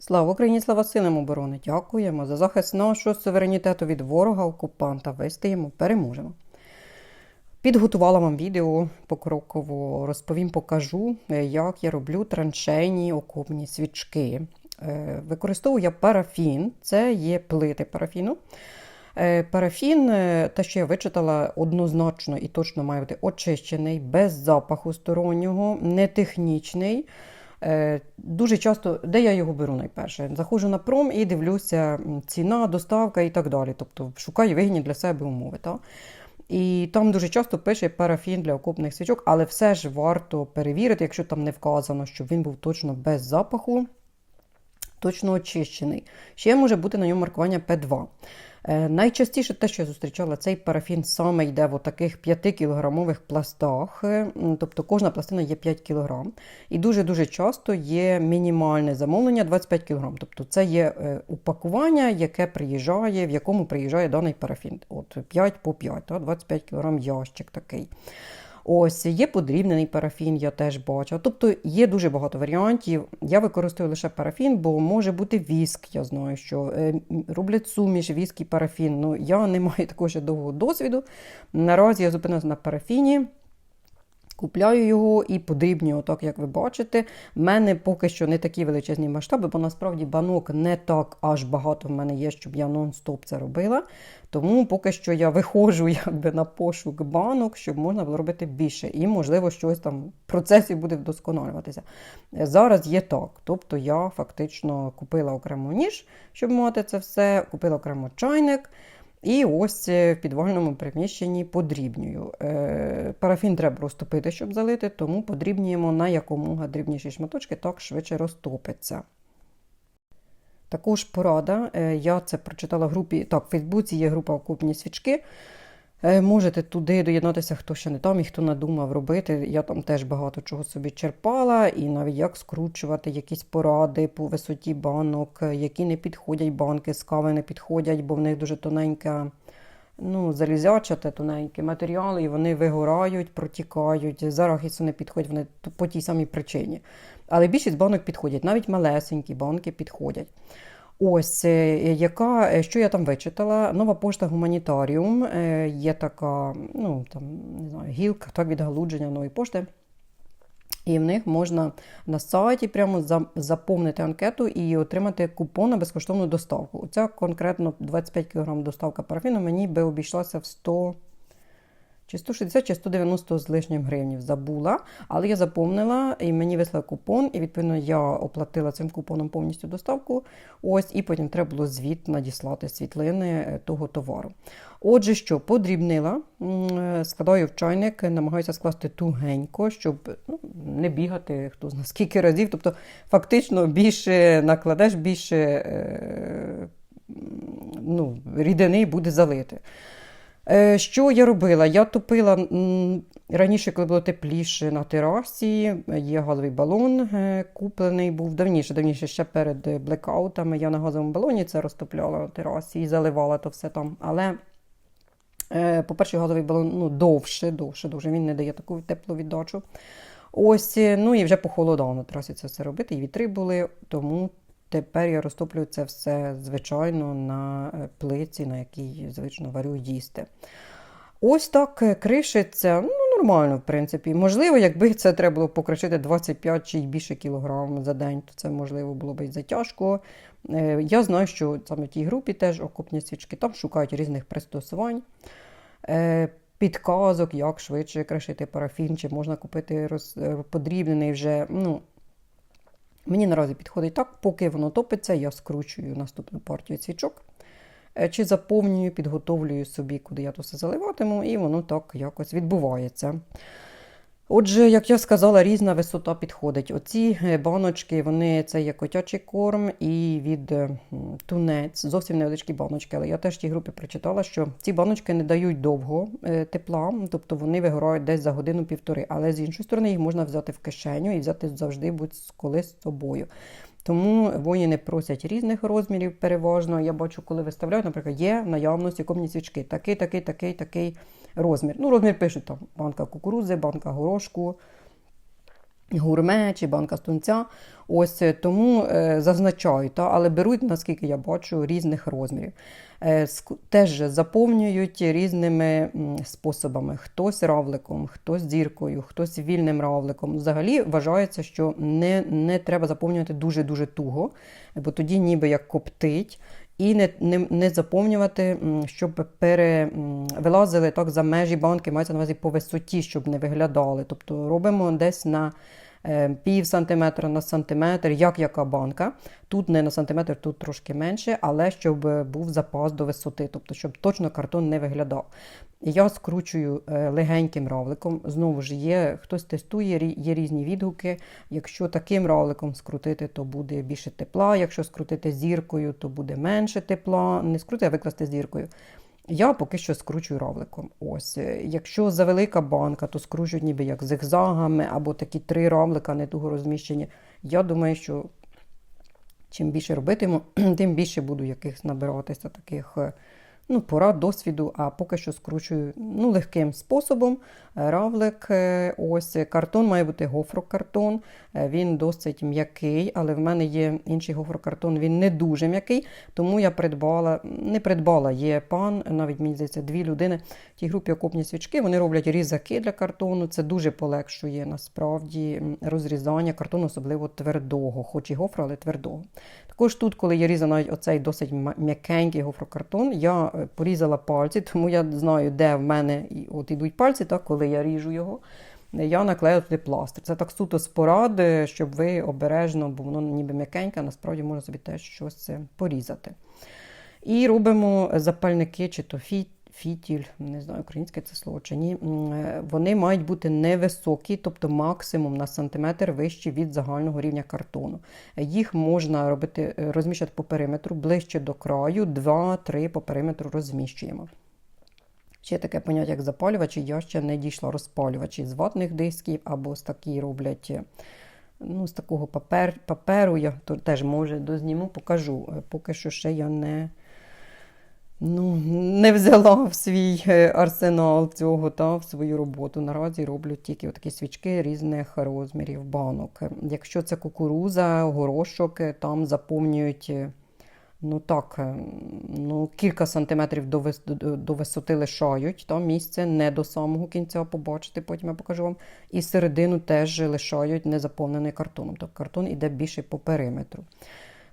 Слава Україні, слава силам оборони! Дякуємо за захист нашого суверенітету від ворога окупанта. Вистоїмо, переможемо. Підготувала вам відео покроково, розповім, покажу, е, як я роблю траншейні окопні свічки. Е, Використовую я парафін, це є плити парафіну. Е, Парафін, те, що я вичитала, однозначно і точно має бути очищений, без запаху стороннього, не технічний. Е, Дуже часто, де я його беру найперше? Заходжу на пром і дивлюся ціна, доставка і так далі. Тобто шукаю вигідні для себе умови. Та? І там дуже часто пише парафін для окопних свічок, але все ж варто перевірити, якщо там не вказано, щоб він був точно без запаху, точно очищений. Ще може бути на ньому маркування П2. Е, Найчастіше те, що я зустрічала, цей парафін саме йде в таких 5-кілограмових пластах, е, тобто кожна пластина є 5 кг. І дуже-дуже часто є мінімальне замовлення 25 кг. Тобто це є е, упакування, яке приїжджає, в якому приїжджає даний парафін. От 5 по 5, 25 кг ящик такий. Ось є подрібнений парафін, я теж бачу. Тобто є дуже багато варіантів. Я використовую лише парафін, бо може бути віск. Я знаю, що е, роблять суміш, віск і парафін. Ну я не маю такого ще довгого досвіду. Наразі я зупинилася на парафіні. Купляю його і подрібнюю, так як ви бачите. В мене поки що не такі величезні масштаби, бо насправді банок не так аж багато в мене є, щоб я нон-стоп це робила. Тому поки що я виходжу якби на пошук банок, щоб можна було робити більше. І, можливо, щось там в процесі буде вдосконалюватися. Зараз є так. Тобто я фактично купила окремо ніж, щоб мати це все, купила окремо чайник. І ось е, в підвальному приміщенні подрібнюю. Е, Парафін треба розтопити, щоб залити, тому подрібнюємо на якомога дрібніші шматочки, так швидше розтопиться. Також порада. е, Я це прочитала в групі. Так, в Фейсбуці є група окупні свічки. Е, Можете туди доєднатися, хто ще не там і хто надумав робити. Я там теж багато чого собі черпала, і навіть як скручувати якісь поради по висоті банок, які не підходять банки з кави не підходять, бо в них дуже тоненька, ну, залізячате, тоненькі матеріали, і вони вигорають, протікають. З арахісу не підходять вони по тій самій причині. Але більшість банок підходять, навіть малесенькі банки підходять. Ось е, яка, е, що я там вичитала? Нова пошта Гуманітаріум. е, Є така, ну там не знаю, гілка так відгалудження нової пошти. І в них можна на сайті прямо заповнити анкету і отримати купон на безкоштовну доставку. Оця конкретно 25 кг доставка парафіну мені би обійшлася в 100 чи 160 чи 190 з лишнім гривнів забула, але я заповнила і мені вислали купон, і відповідно я оплатила цим купоном повністю доставку. Ось, і потім треба було звіт надіслати світлини е, того товару. Отже, що подрібнила, е, складаю в чайник, намагаюся скласти тугенько, щоб ну, не бігати хто знає скільки разів. Тобто, фактично більше накладеш, більше е, ну, рідини буде залити. Е, Що я робила? Я топила раніше, коли було тепліше на терасі, є газовий балон е, куплений, був давніше, давніше ще перед блекаутами. Я на газовому балоні це розтопляла на терасі і заливала то все там. Але, е, по-перше, газовий балон ну, довше, довше, довше, він не дає таку теплу віддачу. Ось, ну і вже похолодало на терасі це все робити, і вітри були, тому тепер я розтоплюю це все, звичайно, на е, плиці, на якій звично варю їсти. Ось так е, кришиться, ну, нормально, в принципі. Можливо, якби це треба було покришити 25 чи більше кілограм за день, то це можливо було б і затяжко. Е, Я знаю, що саме в тій групі теж окопні свічки там шукають різних пристосувань. Підказок, як швидше кришити парафін, чи можна купити роз, подрібнений вже. Ну, Мені наразі підходить так, поки воно топиться, я скручую наступну партію свічок, е, чи заповнюю, підготовлюю собі, куди я то все заливатиму, і воно так якось відбувається. Отже, як я сказала, різна висота підходить. Оці е, баночки, вони це є котячий корм і від е, тунець, зовсім невеличкі баночки. Але я теж в тій групі прочитала, що ці баночки не дають довго е, тепла, тобто вони вигорають десь за годину-півтори. Але з іншої сторони їх можна взяти в кишеню і взяти завжди будь-коли з собою. Тому воїни просять різних розмірів переважно. Я бачу, коли виставляють, наприклад, є наявності комні свічки, такий, такий, такий, такий розмір. Ну, розмір пишуть там банка кукурудзи, банка горошку. гурме чи банка з тунця. Ось е, тому е, зазначають, та, але беруть, наскільки я бачу, різних розмірів. Е, теж заповнюють різними способами: хтось равликом, хтось діркою, хтось вільним равликом. Взагалі вважається, що не, не треба заповнювати дуже-дуже туго, бо тоді ніби як коптить. І не, не, не заповнювати, щоб перевилазили так за межі банки, мається на увазі по висоті, щоб не виглядали. Тобто робимо десь на пів сантиметра на сантиметр, як яка банка. Тут не на сантиметр, тут трошки менше, але щоб е, був запас до висоти, тобто щоб точно картон не виглядав. Я скручую е, легеньким равликом. Знову ж є, хтось тестує, є різні відгуки. Якщо таким равликом скрутити, то буде більше тепла. Якщо скрутити зіркою, то буде менше тепла. Не скрутити, а викласти зіркою. Я поки що скручую равликом. Ось. е, Якщо завелика банка, то скручують ніби як зигзагами або такі три равлика не туго розміщені. Я думаю, що чим більше робитиму, тим більше буду якихось набиратися таких е, ну, порад, досвіду, а поки що скручую ну, легким способом. Е, Равлик, е, ось картон має бути гофрокартон. Е, Він досить м'який, але в мене є інший гофрокартон, він не дуже м'який, тому я придбала, не придбала, є пан, навіть мені здається, дві людини в тій групі окопні свічки. Вони роблять різаки для картону. Це дуже полегшує насправді розрізання картону, особливо твердого, хоч і гофру, але твердого. Також тут, коли я різала оцей досить м'якенький гофрокартон, я е, порізала пальці, тому я знаю, де в мене от ідуть пальці, так, коли я ріжу його. Я наклею туди пластир. Це так суто з поради, щоб ви обережно, бо воно ніби м'якеньке, насправді можна собі теж щось порізати. І робимо запальники, чи то фі- фітіль, не знаю, українське це слово чи ні. Е, Вони мають бути невисокі, тобто максимум на сантиметр вищі від загального рівня картону. Їх можна робити, е, розміщувати по периметру ближче до краю, 2-3 по периметру розміщуємо. Ще таке поняття, як запалювачі, я ще не дійшла розпалювачі з ватних дисків або з такі роблять. е, Ну, з такого папер, паперу я теж може дозніму, покажу. Поки що ще я не, ну, не взяла в свій е, арсенал цього та в свою роботу. Наразі роблю тільки такі свічки різних розмірів банок. Якщо це кукуруза, горошок, е, там заповнюють. е, Ну так, ну, кілька сантиметрів до, вис, до, висоти лишають там місце не до самого кінця побачите, потім я покажу вам. І середину теж лишають незаповненою картоном. Тобто картон іде більше по периметру.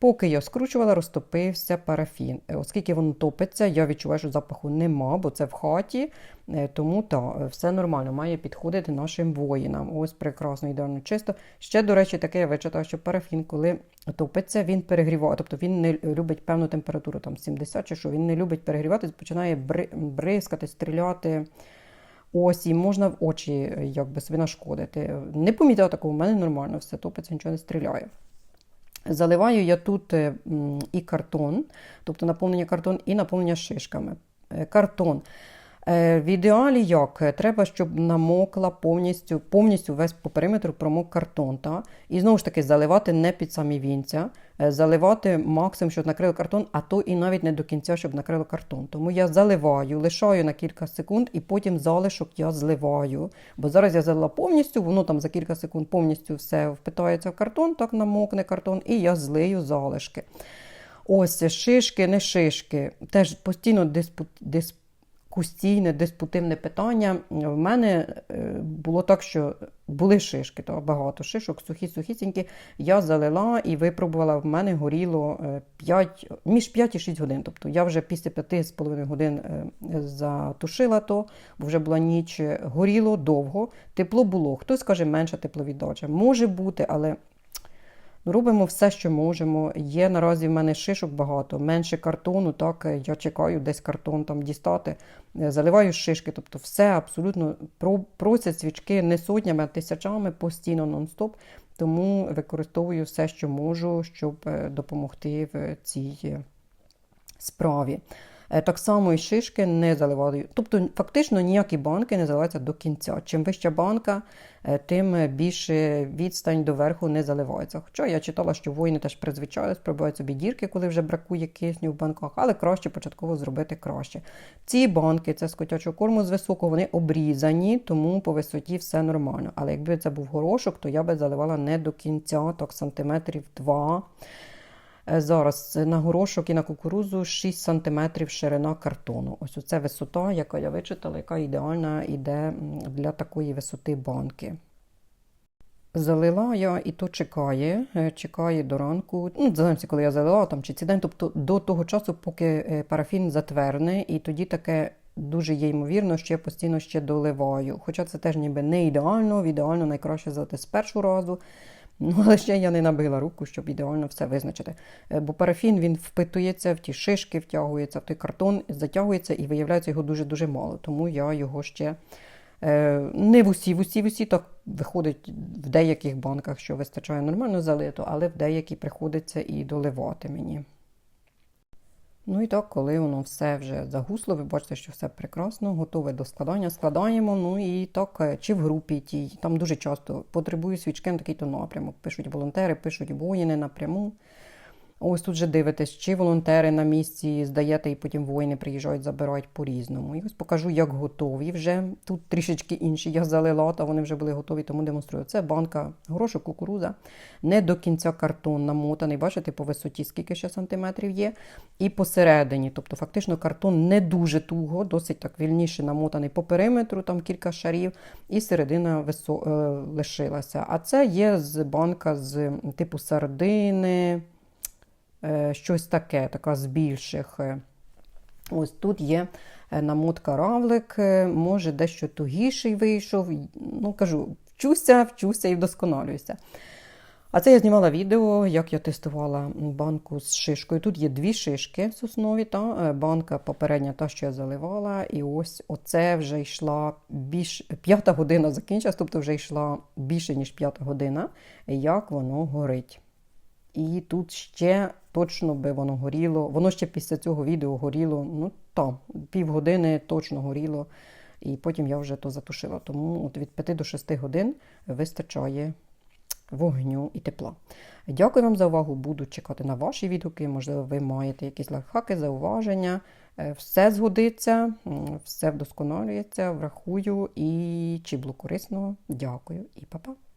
Поки я скручувала, розтопився парафін. Е, Оскільки воно топиться, я відчуваю, що запаху нема, бо це в хаті. Е, Тому так, все нормально, має підходити нашим воїнам. Ось прекрасно, ідеально чисто. Ще, до речі, таке я вичитала, що парафін, коли топиться, він перегріває. Тобто він не любить певну температуру, там 70 чи що, він не любить перегріватись, починає бри- бризкати, стріляти. Ось, і можна в очі е, якби собі нашкодити. Не помітила такого, у мене нормально все топиться, нічого не стріляє. Заливаю я тут е, і картон, тобто наповнення картон, і наповнення шишками. Е, Картон. Е, В ідеалі як? Треба, щоб намокла повністю, повністю весь по периметру промок картон. Та? І знову ж таки заливати не під самі вінця, е, заливати максимум, щоб накрило картон, а то і навіть не до кінця, щоб накрило картон. Тому я заливаю, лишаю на кілька секунд і потім залишок я зливаю. Бо зараз я залила повністю, воно там за кілька секунд повністю все впитається в картон, так намокне картон, і я злию залишки. Ось шишки, не шишки. Теж постійно диспут, дискусійне, диспутивне питання. В мене е, було так, що були шишки, то багато шишок, сухі, сухісінькі. Я залила і випробувала. В мене горіло е, 5, між 5 і 6 годин. Тобто я вже після 5,5 годин е, затушила то, бо вже була ніч. Горіло довго, тепло було. Хтось каже, менша тепловіддача. Може бути, але Робимо все, що можемо. Є наразі в мене шишок багато, менше картону. Так е, я чекаю десь картон там дістати, Е, заливаю шишки. Тобто, все абсолютно просять свічки не сотнями, а тисячами постійно нон-стоп. Тому використовую все, що можу, щоб е, допомогти в цій справі. Е, Так само і шишки не заливаю. Тобто, фактично ніякі банки не заливаються до кінця. Чим вища банка, е, тим більше відстань до верху не заливається. Хоча я читала, що воїни теж призвичаються, пробують собі дірки, коли вже бракує кисню в банках, але краще початково зробити краще. Ці банки, це з котячого корму з високого, вони обрізані, тому по висоті все нормально. Але якби це був горошок, то я би заливала не до кінця, так сантиметрів 2. Е, Зараз на горошок і на кукурузу 6 см ширина картону. Ось оце висота, яка я вичитала, яка ідеальна йде для такої висоти банки. Залила я і то чекає, е, чекає до ранку. Ну, коли я залила там чи цей день, тобто до того часу, поки е, парафін затверне, і тоді таке дуже є ймовірно, що я постійно ще доливаю. Хоча це теж ніби не ідеально, в ідеально найкраще залити з першого разу. Ну, але ще я не набила руку, щоб ідеально все визначити. Е, Бо парафін він впитується в ті шишки, втягується в той картон, затягується і виявляється його дуже-дуже мало. Тому я його ще е, не в усі, в усі, в усі так виходить в деяких банках, що вистачає нормально залито, але в деякі приходиться і доливати мені. Ну і так, коли воно все вже загусло, ви бачите, що все прекрасно, готове до складання. Складаємо. Ну і так, е, чи в групі тій. Там дуже часто потребую свічки на такий-то напрямок. Пишуть волонтери, пишуть воїни напряму. Ось тут же дивитесь, чи волонтери на місці здаєте, і потім воїни приїжджають, забирають по-різному. І ось покажу, як готові вже. Тут трішечки інші я залила, та вони вже були готові, тому демонструю. Це банка горошок, кукуруза. Не до кінця картон намотаний. Бачите, по висоті скільки ще сантиметрів є. І посередині. Тобто, фактично, картон не дуже туго, досить так вільніше намотаний по периметру, там кілька шарів, і середина висо... е, лишилася. А це є з банка з типу сардини. Е, щось таке, така з більших. Е, Ось тут є е, намотка равлик, може дещо тугіший вийшов. Ну, кажу, вчуся, вчуся і вдосконалююся. А це я знімала відео, як я тестувала банку з шишкою. Тут є дві шишки в основі, та банка попередня, та, що я заливала. І ось оце вже йшла більш п'ята година закінчилась, тобто вже йшла більше, ніж п'ята година, як воно горить. І тут ще точно би воно горіло. Воно ще після цього відео горіло, ну там, півгодини точно горіло. І потім я вже то затушила. Тому от від 5 до 6 годин вистачає вогню і тепла. Дякую вам за увагу. Буду чекати на ваші відгуки. Можливо, ви маєте якісь лайфхаки, зауваження. Е, Все згодиться, все вдосконалюється, врахую і чи було корисно. Дякую і па-па.